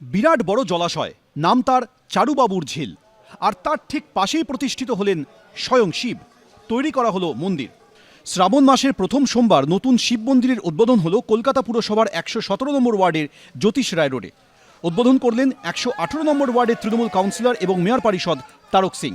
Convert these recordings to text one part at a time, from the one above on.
বিরাট বড় জলাশয়, নাম তার চারুবাবুর ঝিল। আর তার ঠিক পাশেই প্রতিষ্ঠিত হলেন স্বয়ং শিব। তৈরি করা হলো মন্দির। শ্রাবণ মাসের প্রথম সোমবার নতুন শিব মন্দিরের উদ্বোধন হলো কলকাতা পুরসভার একশো সতেরো নম্বর ওয়ার্ডের জ্যোতিষ রায় রোডে। উদ্বোধন করলেন একশো আঠেরো নম্বর ওয়ার্ডের তৃণমূল কাউন্সিলর এবং মেয়র পরিষদ তারক সিং।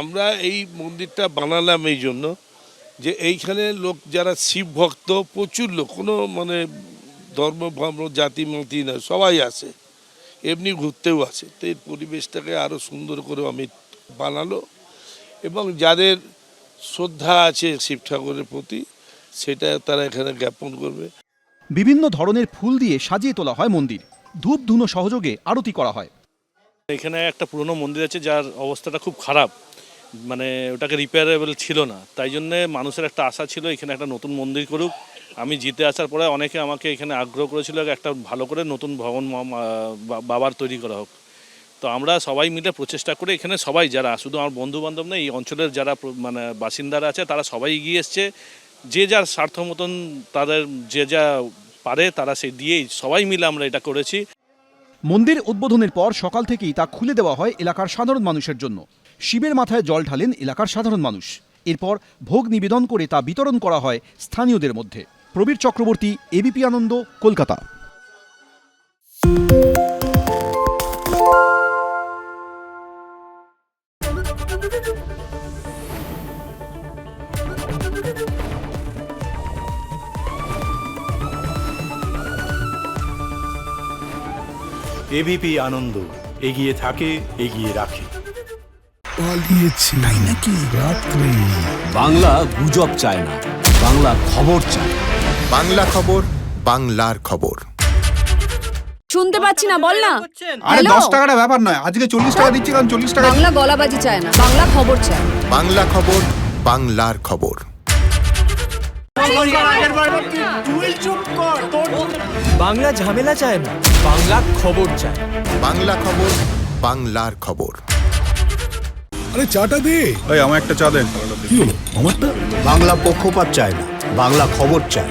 আমরা এই মন্দিরটা বানালাম এই জন্য যে এইখানে লোক যারা শিব ভক্ত প্রচুর লোক, কোনো মানে ধর্ম ধর্ম জাতি মতি না সবাই আছে। এমনি ঘুরতেও আসে তো এই পরিবেশটাকে আরও সুন্দর করে আমি বানালো এবং যাদের শ্রদ্ধা আছে শিব ঠাকুরের প্রতি সেটা তারা এখানে জ্ঞাপন করবে। বিভিন্ন ধরনের ফুল দিয়ে সাজিয়ে তোলা হয় মন্দির। ধূপ ধুনো সহযোগে আরতি করা হয়। এখানে একটা পুরনো মন্দির আছে যার অবস্থাটা খুব খারাপ। মানে ওটাকে রিপেয়ারেবল ছিল না। তাই জন্যে মানুষের একটা আশা ছিল এখানে একটা নতুন মন্দির করুক। আমি জিতে আসার পরে অনেকে আমাকে এখানে আগ্রহ করেছিল একটা ভালো করে নতুন ভবন বাবার তৈরি করা হোক। তো আমরা সবাই মিলে প্রচেষ্টা করে এখানে সবাই যারা, শুধু আমার বন্ধু বান্ধব নেই, এই অঞ্চলের যারা মানে বাসিন্দারা আছে, তারা সবাই এগিয়ে এসছে। যে যার স্বার্থ মতন তাদের যে যা পারে তারা সে দিয়েই সবাই মিলে আমরা এটা করেছি। মন্দির উদ্বোধনের পর সকাল থেকেই তা খুলে দেওয়া হয় এলাকার সাধারণ মানুষের জন্য। শিবের মাথায় জল ঢালেন এলাকার সাধারণ মানুষ। এরপর ভোগ নিবেদন করে তা বিতরণ করা হয় স্থানীয়দের মধ্যে। প্রবীর চক্রবর্তী এবিপি আনন্দ কলকাতা। এবিপি আনন্দ এগিয়ে থাকে এগিয়ে রাখে। পালিয়েছে। নাকি? রাত্রে। বাংলা গুজব চায় না বাংলা খবর চায় বাংলা খবর বাংলার খবর। শুনতে পাচ্ছি না বল না। আরে Hello? দশ টাকাটা ব্যাপার নয় আজকে চল্লিশ টাকা দিচ্ছি কারণ চল্লিশ টাকা বাংলা গলাবাজি চায় না বাংলা খবর চায়। বাংলা খবর বাংলার খবর। বাংলা ঝামেলা চায় না বাংলা খবর চায়। বাংলা খবর বাংলার খবর। আরে চাটা দে। ওই আমার একটা চা দেন। কি হলো? আমারটা? বাংলা পক্ষপাত চায় না বাংলা খবর চায়।